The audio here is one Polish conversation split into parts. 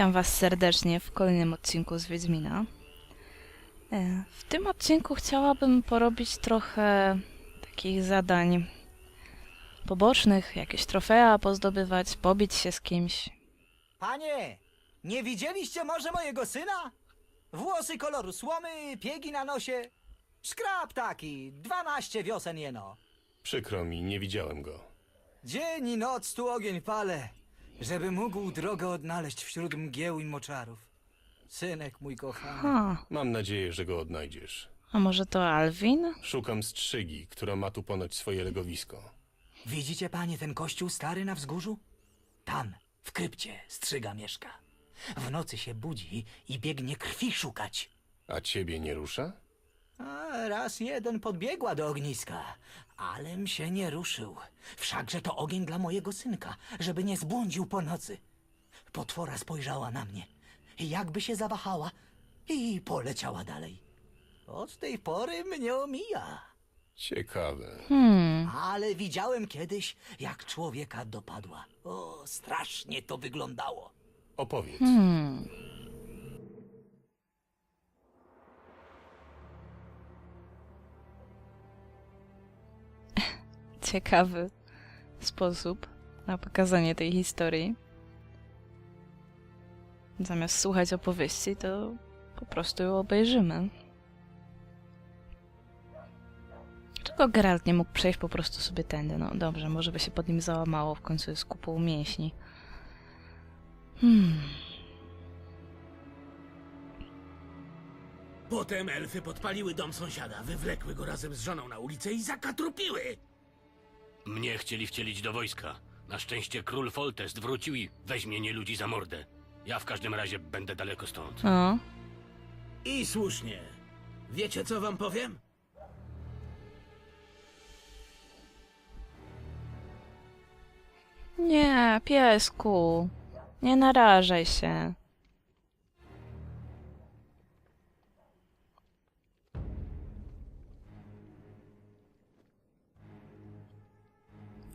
Witam Was serdecznie w kolejnym odcinku z Wiedźmina. E, W tym odcinku chciałabym porobić trochę takich zadań pobocznych, jakieś trofea pozdobywać, pobić się z kimś. Panie, nie widzieliście może mojego syna? Włosy koloru słomy, piegi na nosie. Szkrab taki, dwanaście wiosen jeno. Przykro mi, nie widziałem go. Dzień i noc tu ogień palę, żeby mógł drogę odnaleźć wśród mgieł i moczarów. Synek mój kochany. Ha, Mam nadzieję, że go odnajdziesz. a może to Alwin? Szukam strzygi, która ma tu ponoć swoje legowisko. Widzicie panie ten kościół stary na wzgórzu? Tam, w krypcie, strzyga mieszka. W nocy się budzi i biegnie krwi szukać. A ciebie nie rusza? A, raz jeden podbiegła do ogniska, alem się nie ruszył. Wszakże to ogień dla mojego synka, żeby nie zbłądził po nocy. Potwora spojrzała na mnie, jakby się zawahała i poleciała dalej. Od tej pory mnie omija. Ciekawe. Hmm, Ale widziałem kiedyś, jak człowieka dopadła. O, strasznie to wyglądało. Opowiedz. hmm. Ciekawy sposób na pokazanie tej historii. Zamiast słuchać opowieści, to po prostu ją obejrzymy. Dlaczego Geralt nie mógł przejść po prostu sobie tędy? No dobrze, może by się pod nim załamało, w końcu jest kupą mięśni. Hmm. Potem elfy podpaliły dom sąsiada, wywlekły go razem z żoną na ulicę i zakatrupiły. Mnie chcieli wcielić do wojska. Na szczęście król Foltest wrócił i weźmie nie ludzi za mordę. Ja w każdym razie będę daleko stąd. O, I słusznie. Wiecie co wam powiem? nie, piesku. Nie narażaj się.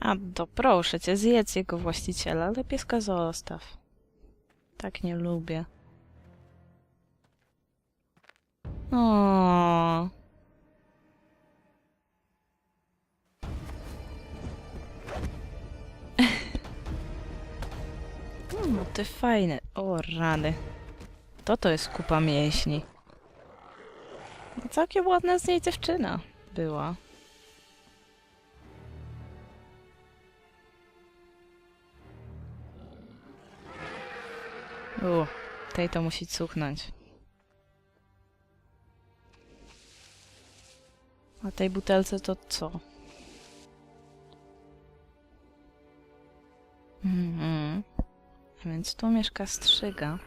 A to proszę cię, zjedz jego właściciela, ale pieska zostaw. Tak nie lubię. O. No ty fajne. O rany. To to jest kupa mięśni. No, całkiem ładna z niej dziewczyna była. U, tej to musi cuchnąć. A tej butelce to co? Mhm. A Więc tu mieszka strzyga.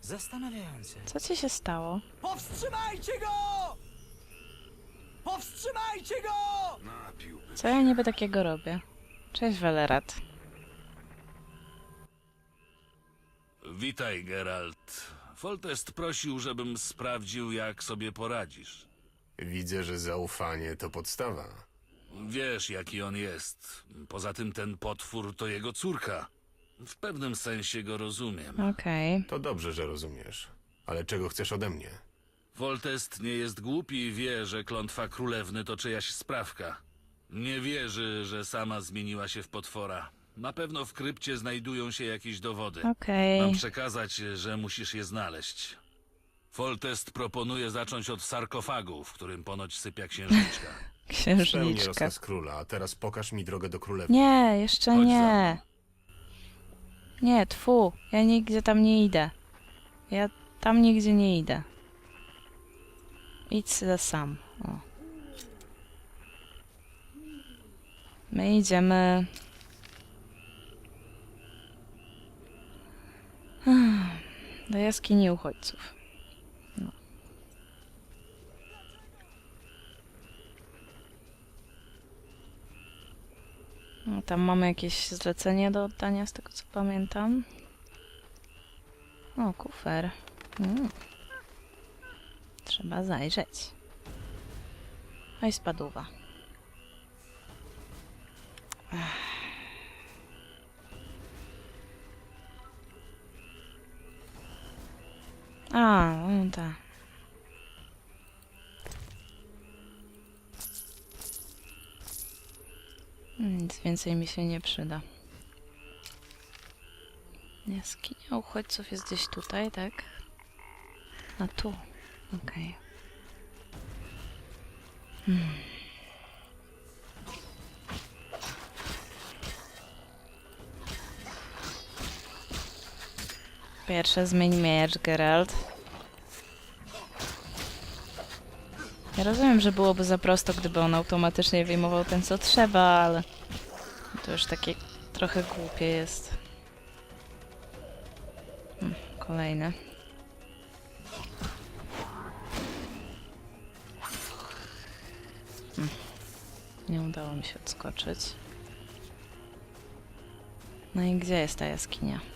Zastanawiające. Co ci się stało? Powstrzymajcie go! Powstrzymajcie go! Co ja niby takiego robię? Cześć, Welerat. Witaj, Geralt. Foltest prosił, żebym sprawdził, jak sobie poradzisz. Widzę, że zaufanie to podstawa. Wiesz, jaki on jest. Poza tym ten potwór to jego córka. W pewnym sensie go rozumiem. Okej. To dobrze, że rozumiesz. Ale czego chcesz ode mnie? Foltest nie jest głupi i wie, że klątwa królewny to czyjaś sprawka. Nie wierzy, że sama zmieniła się w potwora. Na pewno w krypcie znajdują się jakieś dowody. Okej. Mam przekazać, że musisz je znaleźć. Foltest proponuje zacząć od sarkofagu, w którym ponoć sypia księżniczka. Spełnię Księżniczka. rozkaz króla, a teraz pokaż mi drogę do królewni. Nie, jeszcze Chodź za nie. Nie, tfu. Ja nigdzie tam nie idę. Ja tam nigdzie nie idę. Idź sobie sam. O. My idziemy... Do jaskini uchodźców. No. No, tam mamy jakieś zlecenie do oddania, z tego co pamiętam. O, kufer. Mm. Trzeba zajrzeć. Oj. Ech. A, no tak. Nic więcej mi się nie przyda. Jaskinia uchodźców jest gdzieś tutaj, tak? A tu. Okej. Pierwsze zmień miecz, Geralt. Ja rozumiem, że byłoby za prosto, gdyby on automatycznie wyjmował ten, co trzeba, ale to już takie trochę głupie jest. Hmm, kolejne. Hmm. Nie udało mi się odskoczyć. No i gdzie jest ta jaskinia?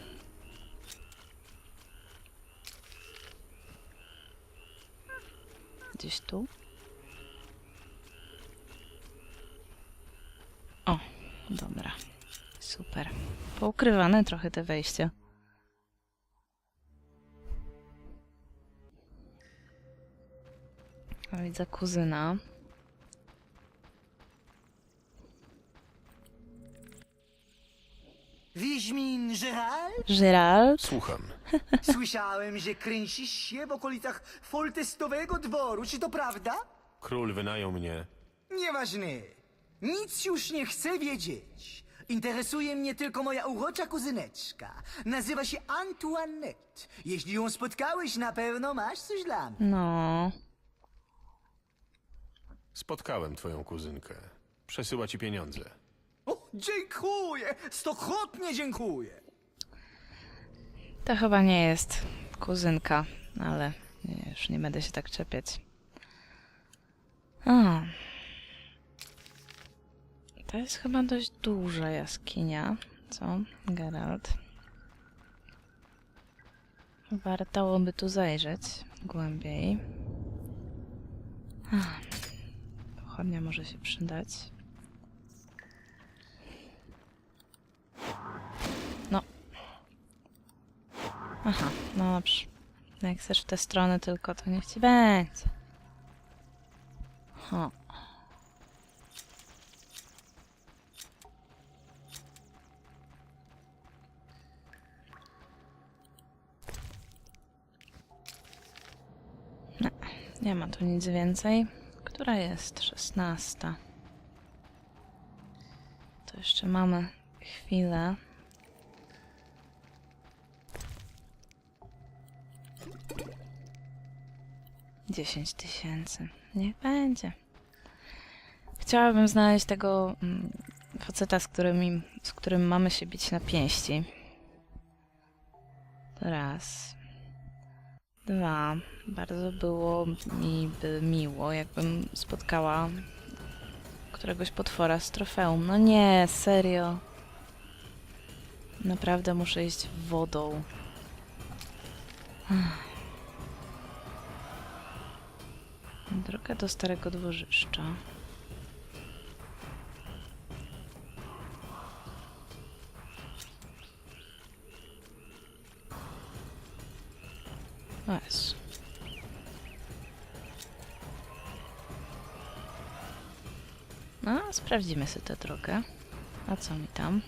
Gdzieś tu? O, dobra. Super. Poukrywane trochę te wejścia. Widzę kuzyna. Wiedźmin Geralt? Geralt? Słucham. Słyszałem, że kręcisz się w okolicach foltestowego dworu, czy to prawda? Król wynajął mnie. Nieważne. Nic już nie chcę wiedzieć. Interesuje mnie tylko moja urocza kuzyneczka. Nazywa się Antoinette. Jeśli ją spotkałeś, na pewno masz coś dla mnie. No. Spotkałem twoją kuzynkę. Przesyła ci pieniądze. Dziękuję! Stokrotnie dziękuję! To chyba nie jest kuzynka, ale nie, już nie będę się tak czepiać. A. To jest chyba dość duża jaskinia, co, Geralt? Wartałoby tu zajrzeć głębiej. Pochodnia może się przydać. No, Aha, no dobrze. Jak chcesz w tę stronę tylko, to niech ci będzie. Ho. No, nie ma tu nic więcej. Która jest? Szesnasta. To jeszcze mamy chwilę. Dziesięć tysięcy. Niech będzie. Chciałabym znaleźć tego mm, faceta, z którym, z którym mamy się bić na pięści. Raz. Dwa. Bardzo było mi by miło, jakbym spotkała któregoś potwora z trofeum. No nie, serio. Naprawdę muszę iść wodą. Droga do starego dworzyszcza. Jezu. No, sprawdzimy sobie tę drogę. A co mi tam?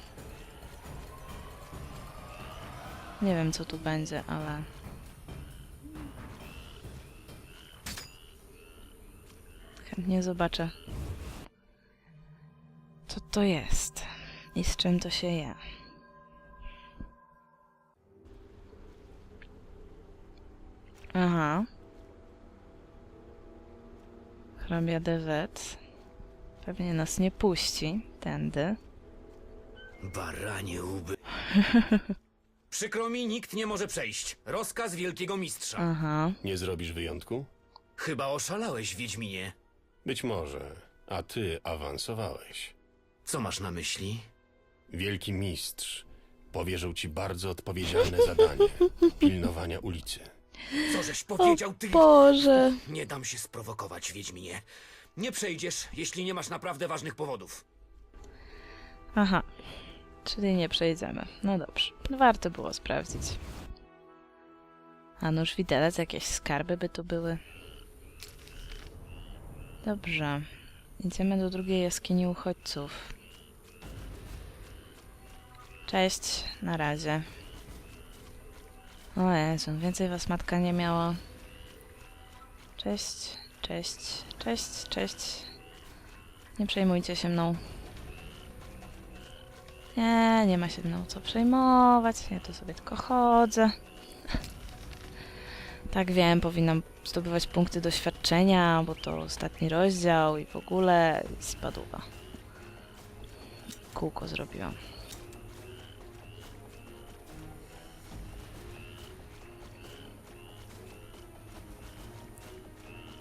Nie wiem, co tu będzie, ale... Chętnie zobaczę, co to jest i z czym to się je. Aha. Hrabia Dewet. Pewnie nas nie puści tędy. Baranie łby. Przykro mi, nikt nie może przejść. Rozkaz wielkiego mistrza. Aha. Nie zrobisz wyjątku? Chyba oszalałeś, Wiedźminie. Być może. A ty awansowałeś. Co masz na myśli? Wielki mistrz powierzył ci bardzo odpowiedzialne zadanie pilnowania ulicy. Co żeś powiedział, ty? Boże. Nie dam się sprowokować, Wiedźminie. Nie przejdziesz, jeśli nie masz naprawdę ważnych powodów. Aha. Czyli nie przejdziemy. No dobrze. Warto było sprawdzić. A nóż widelec, jakieś skarby by tu były. Dobrze. Idziemy do drugiej jaskini uchodźców. Cześć, na razie. O Jezu, więcej was matka nie miała. Cześć, cześć, cześć, cześć. Nie przejmujcie się mną. Nie, nie ma się mną co przejmować. Ja tu sobie tylko chodzę. Tak wiem, powinnam zdobywać punkty doświadczenia, bo to ostatni rozdział i w ogóle spadła. Kółko zrobiłam.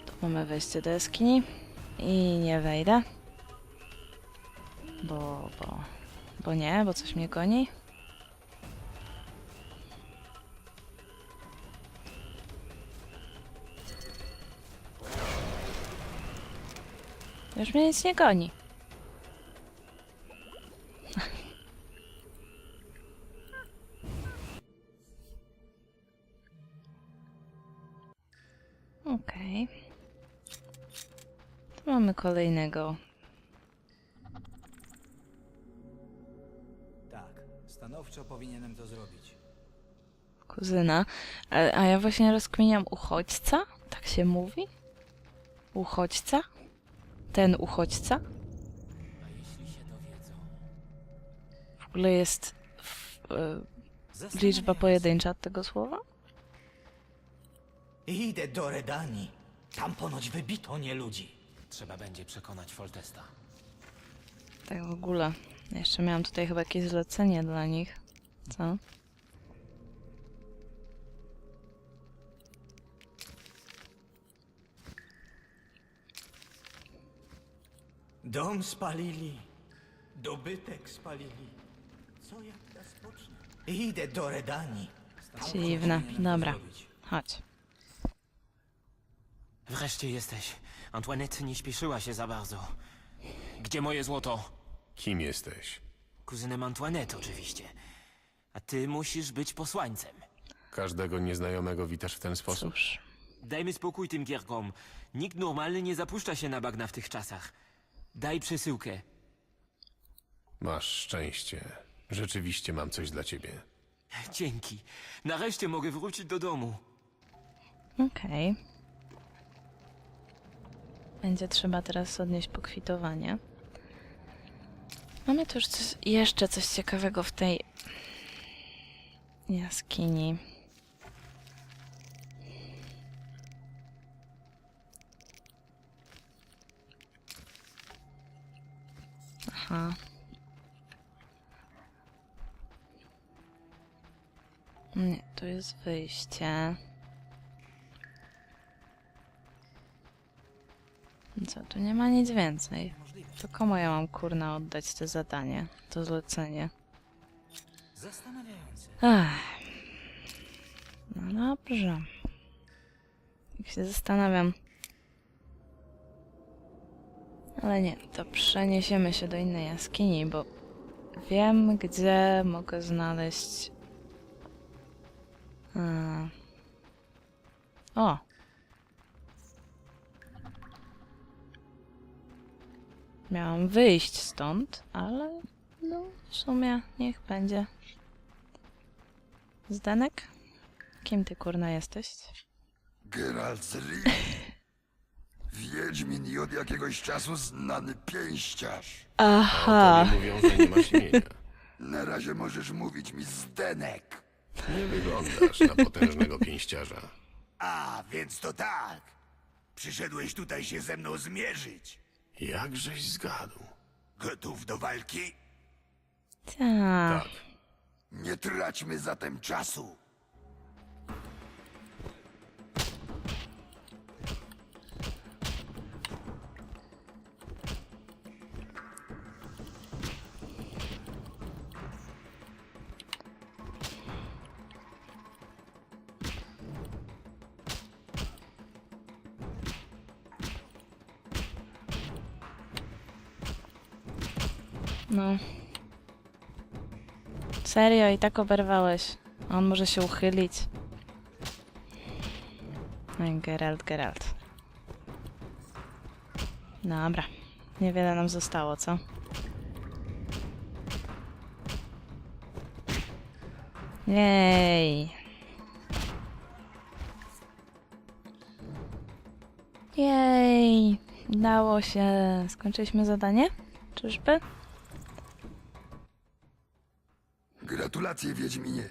Tu mamy wejście do jaskini i nie wejdę. Bo, bo, bo nie, bo coś mnie goni. Już mnie nic nie goni. Okej. Tu mamy kolejnego. Tak, stanowczo powinienem to zrobić. kuzyna. A, a ja właśnie rozkminiam uchodźca? Tak się mówi? Uchodźca? Ten uchodźca? W ogóle jest w, e, liczba pojedyncza od tego słowa? Idę do Redanii. Tam ponoć wybito nie ludzi. Trzeba będzie przekonać Foltesta. Tak w ogóle. Jeszcze miałam tutaj chyba jakieś zlecenie dla nich. Co? Dom spalili. Dobytek spalili. Co jak rozpocznę? Idę do Redanii. Tam Dziwne. Dobra. Chodź. Wreszcie jesteś. Antoinette nie śpieszyła się za bardzo. Gdzie moje złoto? Kim jesteś? Kuzynem Antoinette oczywiście. A ty musisz być posłańcem. Każdego nieznajomego witasz w ten sposób? Cóż. Dajmy spokój tym gierkom. Nikt normalny nie zapuszcza się na bagna w tych czasach. Daj przesyłkę. Masz szczęście. Rzeczywiście mam coś dla ciebie. Dzięki. Nareszcie mogę wrócić do domu. Okej. Będzie trzeba teraz odnieść pokwitowanie. Mamy tu już coś, jeszcze coś ciekawego w tej jaskini. Aha. Nie, tu jest wyjście. Co, tu nie ma nic więcej. To komu ja mam kurna oddać to zadanie, to zlecenie? Ach. No dobrze. Jak się zastanawiam. Ale nie, to przeniesiemy się do innej jaskini, bo wiem, gdzie mogę znaleźć. A. O! Miałam wyjść stąd, ale no w sumie niech będzie. Zdenek? Kim ty kurna jesteś? Geralt z. Wiedźmin i od jakiegoś czasu znany pięściarz. Aha. Tobie mówią, że nie masz imienia. Na razie możesz mówić mi Zdenek. Nie wyglądasz na potężnego pięściarza. A, więc to tak. Przyszedłeś tutaj się ze mną zmierzyć. Jakżeś zgadł? Gotów do walki? Tak. Tak. Nie traćmy zatem czasu. No. Serio, i tak oberwałeś. A On może się uchylić. No i Geralt, Geralt. Dobra. Niewiele nam zostało, co? Jej. Jej. Udało się. Skończyliśmy zadanie? Czyżby? Gratulacje, Wiedźminie.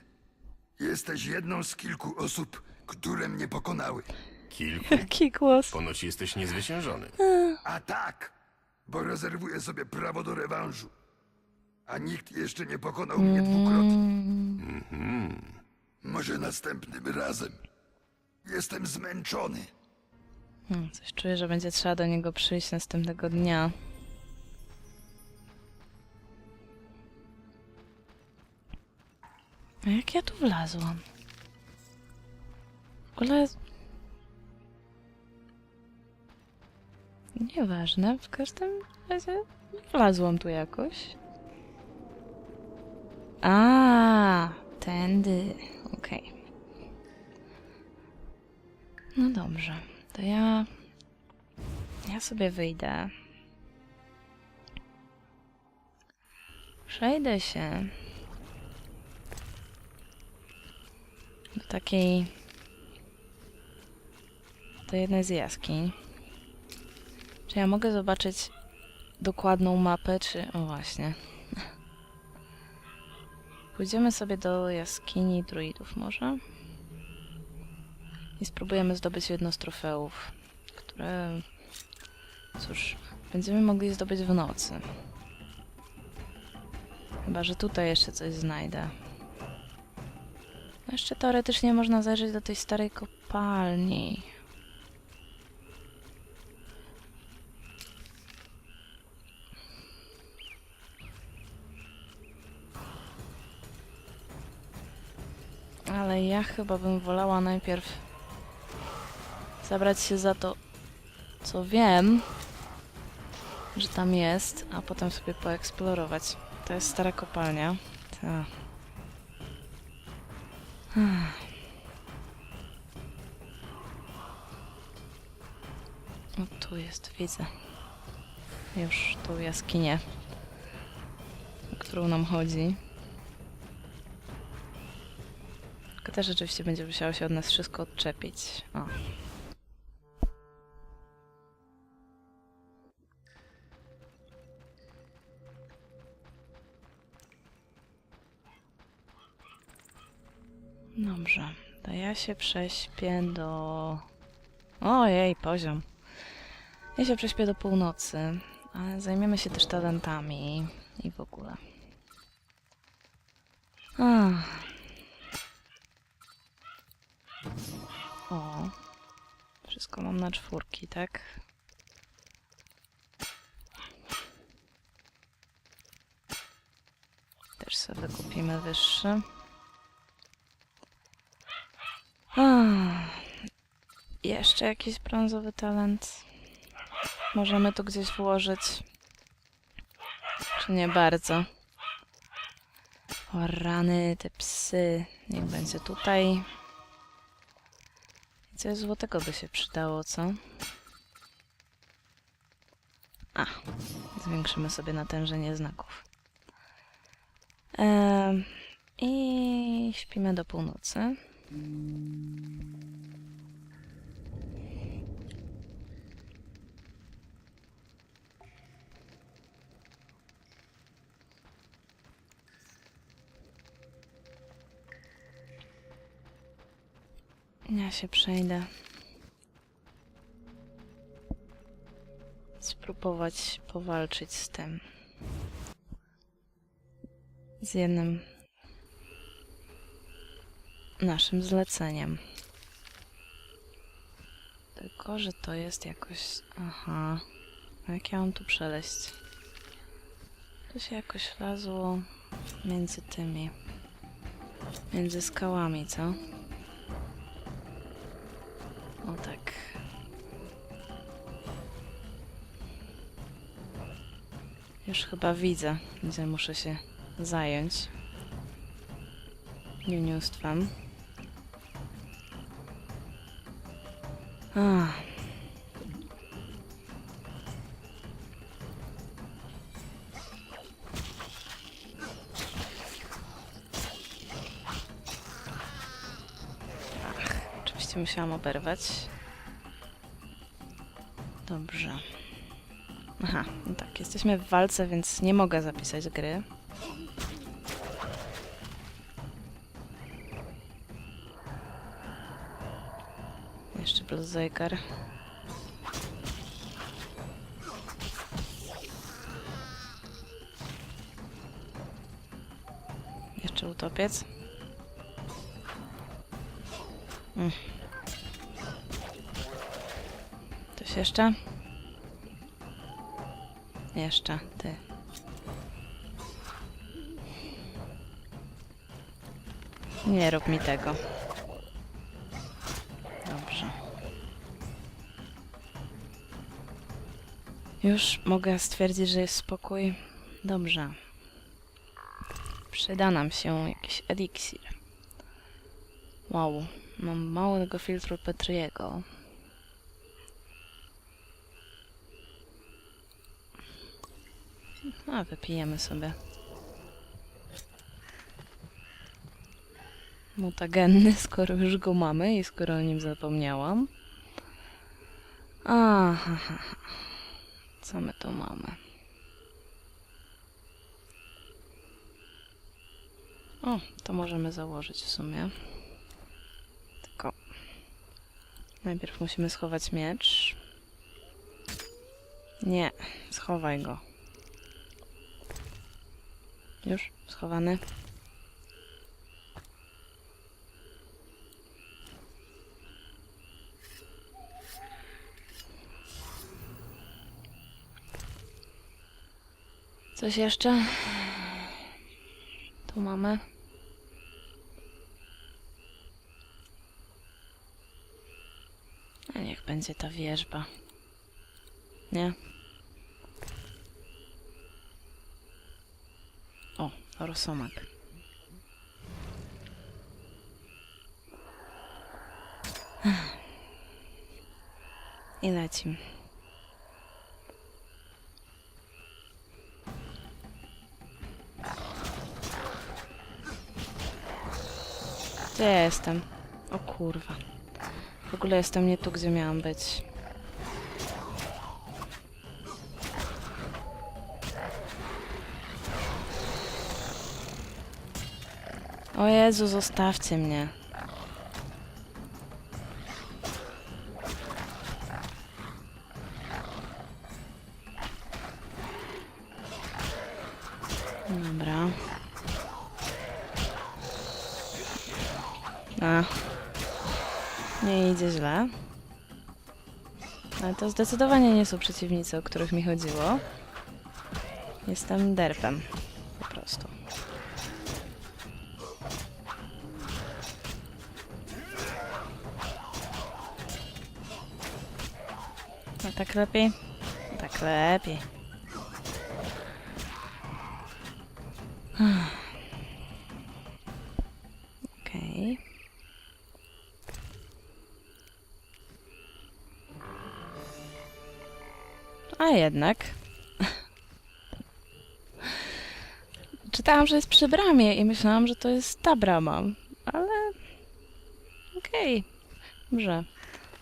Jesteś jedną z kilku osób, które mnie pokonały. Kilku? Jaki głos. Ponoć jesteś niezwyciężony. A tak, bo rezerwuję sobie prawo do rewanżu. A nikt jeszcze nie pokonał mnie dwukrotnie. Może następnym razem. Jestem zmęczony. Hmm, coś czuję, że będzie trzeba do niego przyjść następnego dnia. A jak ja tu wlazłam? W ogóle... Nieważne, w każdym razie wlazłam tu jakoś. A, tędy. Okej. No dobrze, to ja. Ja sobie wyjdę. Przejdę się takiej. do jednej z jaskiń. Czy ja mogę zobaczyć dokładną mapę, czy. O właśnie. Pójdziemy sobie do jaskini druidów, może? I spróbujemy zdobyć jedno z trofeów, które, cóż, będziemy mogli zdobyć w nocy. Chyba, że tutaj jeszcze coś znajdę. No jeszcze teoretycznie można zajrzeć do tej starej kopalni. Ale ja chyba bym wolała najpierw zabrać się za to, co wiem, że tam jest, a potem sobie poeksplorować. To jest stara kopalnia. O, tu jest, widzę. Już tą jaskinię, o którą nam chodzi. Tylko też rzeczywiście będzie musiało się od nas wszystko odczepić. O. się prześpię do... Ojej, poziom. Ja się prześpię do północy, ale zajmiemy się też talentami i w ogóle. Ach. O. Wszystko mam na czwórki, tak? Też sobie kupimy wyższy. Ach. Jeszcze jakiś brązowy talent. Możemy tu gdzieś włożyć. Czy nie bardzo? O rany, te psy. Niech będzie tutaj. Coś złotego by się przydało, co? A, zwiększymy sobie natężenie znaków. I śpimy do północy. Ja się przejdę. Spróbować powalczyć z tym. Z jednym naszym zleceniem. Tylko, że to jest jakoś... Aha. A jak ja mam tu przeleść? To się jakoś lazło między tymi... Między skałami, co? Już chyba widzę, gdzie muszę się zająć. Niuniustwem. Ach. Ach, Oczywiście musiałam oberwać. Dobrze. Aha, no tak, jesteśmy w walce, więc nie mogę zapisać gry. Jeszcze plus zegar. Jeszcze utopiec. Mm. Coś jeszcze? Jeszcze, ty. Nie rób mi tego. Dobrze. Już mogę stwierdzić, że jest spokój. Dobrze. Przyda nam się jakiś eliksir. Wow, mam małego filtru Petriego. A, wypijemy sobie. Mutagenny, skoro już go mamy i skoro o nim zapomniałam. Aha, co my tu mamy? O, to możemy założyć w sumie. Tylko najpierw musimy schować miecz. Nie, schowaj go. Już schowany. Coś jeszcze? Tu mamy. A niech będzie ta wieżba. Nie? O, rosomak. I lecim. Gdzie ja jestem? O kurwa. W ogóle jestem nie tu, gdzie miałam być. O Jezu, zostawcie mnie. Dobra. A. Nie idzie źle. Ale to zdecydowanie nie są przeciwnicy, o których mi chodziło. Jestem derpem. Tak lepiej? Tak lepiej. Okej. A jednak. Czytałam, że jest przy bramie i myślałam, że to jest ta brama, ale okej. Dobrze.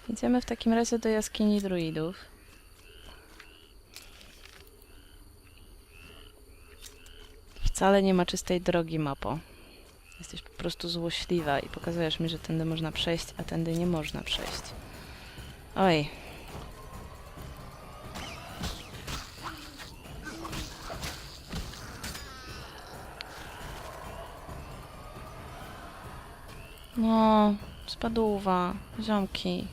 Idziemy w takim razie do jaskini druidów. Wcale nie ma czystej drogi, mapo. Jesteś po prostu złośliwa i pokazujesz mi, że tędy można przejść, a tędy nie można przejść. Oj. No, spadówa, ziomki.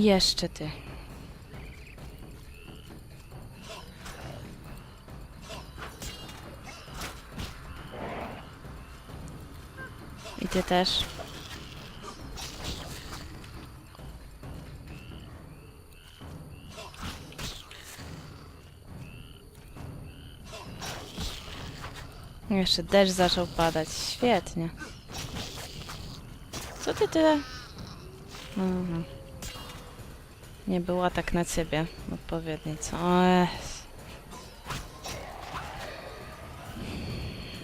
I jeszcze ty. Ty też. Jeszcze deszcz zaczął padać. Świetnie. Co ty tyle? Mhm. Nie było tak na ciebie odpowiedni, co?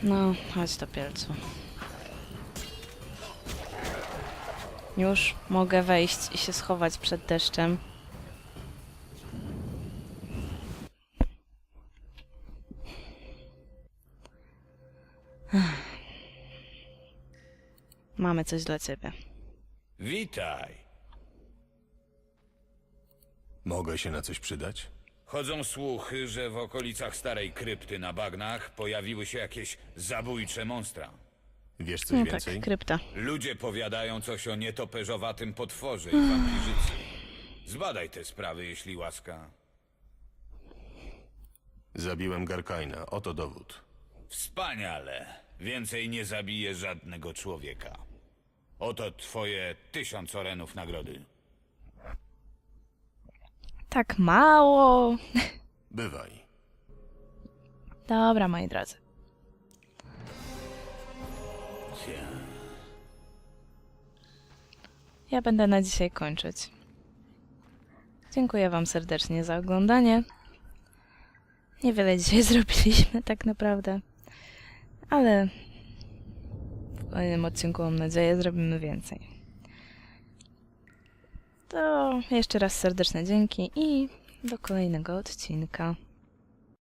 No, chodź do pielcu. Już mogę wejść i się schować przed deszczem. Mamy coś dla ciebie. Witaj. Mogę się na coś przydać? Chodzą słuchy, że w okolicach starej krypty na bagnach pojawiły się jakieś zabójcze monstra. Wiesz coś No więcej? tak, krypta. Ludzie powiadają coś o nietoperzowatym potworze i wampirzycy. Zbadaj te sprawy, jeśli łaska. Zabiłem Garkaina, oto dowód. Wspaniale. Więcej nie zabije żadnego człowieka. Oto twoje tysiąc orenów nagrody. Tak mało. Bywaj. Dobra, moi drodzy. Ja będę na dzisiaj kończyć. Dziękuję Wam serdecznie za oglądanie. Niewiele dzisiaj zrobiliśmy, tak naprawdę. Ale w kolejnym odcinku, mam nadzieję, zrobimy więcej. To jeszcze raz serdeczne dzięki i do kolejnego odcinka.